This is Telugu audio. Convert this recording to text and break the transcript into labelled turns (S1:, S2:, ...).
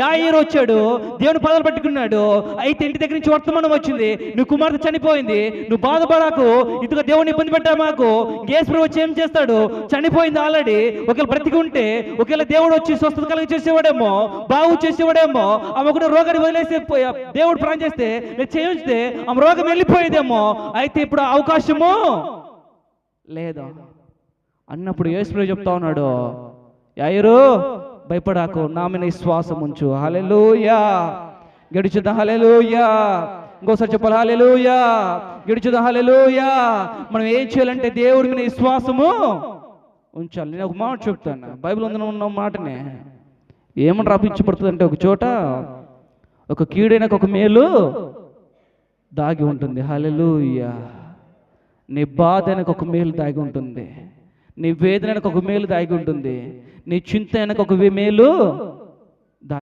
S1: యాయిరు వచ్చాడు దేవుని పదాలు పట్టుకున్నాడు. అయితే ఇంటి దగ్గర నుంచి వర్తమానం వచ్చింది. నువ్వు కుమార్తె చనిపోయింది. నువ్వు బాధపడకు. ఇదిగో దేవుని ఇబ్బంది పెట్టా మాకు. గేసుప్రభు వచ్చి ఏం చేస్తాడు? చనిపోయింది ఆల్రెడీ ఒకవేళ బ్రతికి ఉంటే ఒకవేళ దేవుడు వచ్చి స్వస్థత కలిగి చేసేవాడేమో బాగు చేసేవాడేమో ఆమె కూడా రోగాన్ని వదిలేసి దేవుడు ప్రాణం చేస్తే నేను చేయించితే ఆమె రోగం వెళ్ళిపోయేదేమో. అయితే ఇప్పుడు అవకాశము లేదా? అన్నప్పుడు యేసుప్రభు చెప్తా ఉన్నాడు యాయరు భయపడాకు నా మీద విశ్వాసం ఉంచు హల్లెలూయా. గడిచుదా హల్లెలూయా. ఇంకోసారి చెప్పాలి హల్లెలూయా. గడిచుదా హల్లెలూయా. మనం ఏం చేయాలంటే దేవుడి మీద విశ్వాసము ఉంచాలి. నేను ఒక మాట చెప్తాను. బైబిల్ ఉందని ఉన్న మాటనే. ఏమని రాపించబడుతుంది అంటే ఒక చోట ఒక కీడైనకు ఒక మేలు దాగి ఉంటుంది. హల్లెలూయా. నీ బాధ ఒక మేలు దాగి ఉంటుంది. నీ వేదన వెనక ఒక మేలు దాగి ఉంటుంది. నీ చింత వెనక ఒక విమేలు